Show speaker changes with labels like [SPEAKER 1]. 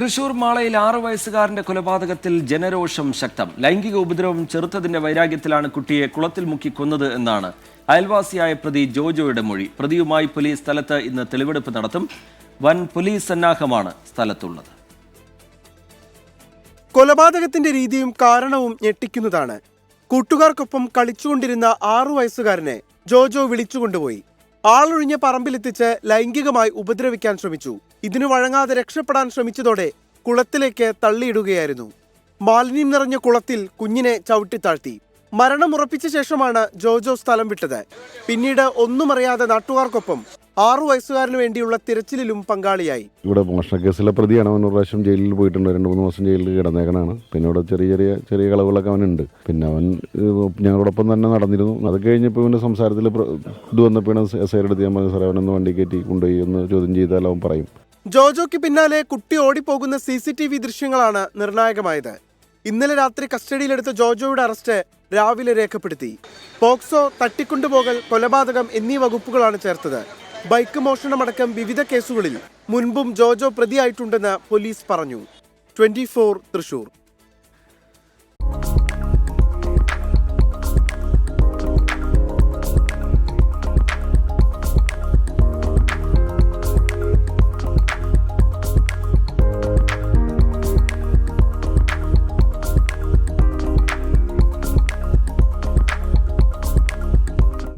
[SPEAKER 1] തൃശൂർ മാളയിൽ ആറ് വയസ്സുകാരന്റെ കൊലപാതകത്തിൽ ജനരോഷം ശക്തം. ലൈംഗിക ഉപദ്രവം ചെറുത്തതിന്റെ വൈരാഗ്യത്തിലാണ് കുട്ടിയെ കുളത്തിൽ മുക്കി കൊന്നത് എന്നാണ് അയൽവാസിയായ പ്രതി ജോജോയുടെ മൊഴി. പ്രതിയുമായി പോലീസ് സ്ഥലത്ത് ഇന്ന് തെളിവെടുപ്പ് നടത്തും. വൻ പോലീസ് സന്നാഹമാണ് സ്ഥലത്തുള്ളത്.
[SPEAKER 2] കൊലപാതകത്തിന്റെ രീതിയും കാരണവും ഞെട്ടിക്കുന്നതാണ്. കൂട്ടുകാർക്കൊപ്പം കളിച്ചുകൊണ്ടിരുന്ന ആറു വയസ്സുകാരനെ ജോജോ വിളിച്ചുകൊണ്ടുപോയി. ആളൊഴിഞ്ഞ പറമ്പിലെത്തിച്ച് ലൈംഗികമായി ഉപദ്രവിക്കാൻ ശ്രമിച്ചു. ഇതിനു വഴങ്ങാതെ രക്ഷപ്പെടാൻ ശ്രമിച്ചതോടെ കുളത്തിലേക്ക് തള്ളിയിടുകയായിരുന്നു. മാലിന്യം നിറഞ്ഞ കുളത്തിൽ കുഞ്ഞിനെ ചവിട്ടിത്താഴ്ത്തി. മരണമുറപ്പിച്ച ശേഷമാണ് ജോജോ സ്ഥലം വിട്ടത്. പിന്നീട് ഒന്നുമറിയാതെ നാട്ടുകാർക്കൊപ്പം ആറു വയസ്സുകാരന് വേണ്ടിയുള്ള തിരച്ചിലിലും പങ്കാളിയായി.
[SPEAKER 3] ഇവിടെ മോഷണ കേസിലെ പ്രതിയാണ്. അവൻ ഒരു പ്രാവശ്യം ജയിലിൽ പോയിട്ടുണ്ട്. രണ്ട് മൂന്ന് മാസം ജയിലിൽ കിടന്നേക്കണാണ്. പിന്നെ ഇവിടെ ചെറിയ ചെറിയ ചെറിയ കളവുകളൊക്കെ അവനുണ്ട്. പിന്നെ അവൻ ഞങ്ങളോടൊപ്പം തന്നെ നടന്നിരുന്നു. അത് കഴിഞ്ഞപ്പോൾ ഇവന്റെ സംസാരത്തിൽ ഇത് വന്നപ്പോഴാണ് എസ് ഐ എടുത്ത് ഞാൻ പറഞ്ഞു സാറേ അവനൊന്ന് വണ്ടി കയറ്റി കൊണ്ടുപോയി ഒന്ന് ചോദ്യം ചെയ്താൽ അവൻ പറയും.
[SPEAKER 2] ജോജോയ്ക്ക് പിന്നാലെ കുട്ടി ഓടിപ്പോകുന്ന സി സി ടി വി ദൃശ്യങ്ങളാണ് നിർണായകമായത്. ഇന്നലെ രാത്രി കസ്റ്റഡിയിലെടുത്ത ജോജോയുടെ അറസ്റ്റ് രാവിലെ രേഖപ്പെടുത്തി. പോക്സോ തട്ടിക്കൊണ്ടുപോകൽ കൊലപാതകം എന്നീ വകുപ്പുകളാണ് ചേർത്തത്. ബൈക്ക് മോഷണമടക്കം വിവിധ കേസുകളിൽ മുൻപും ജോജോ പ്രതിയായിട്ടുണ്ടെന്ന് പോലീസ് പറഞ്ഞു. ട്വന്റി തൃശൂർ.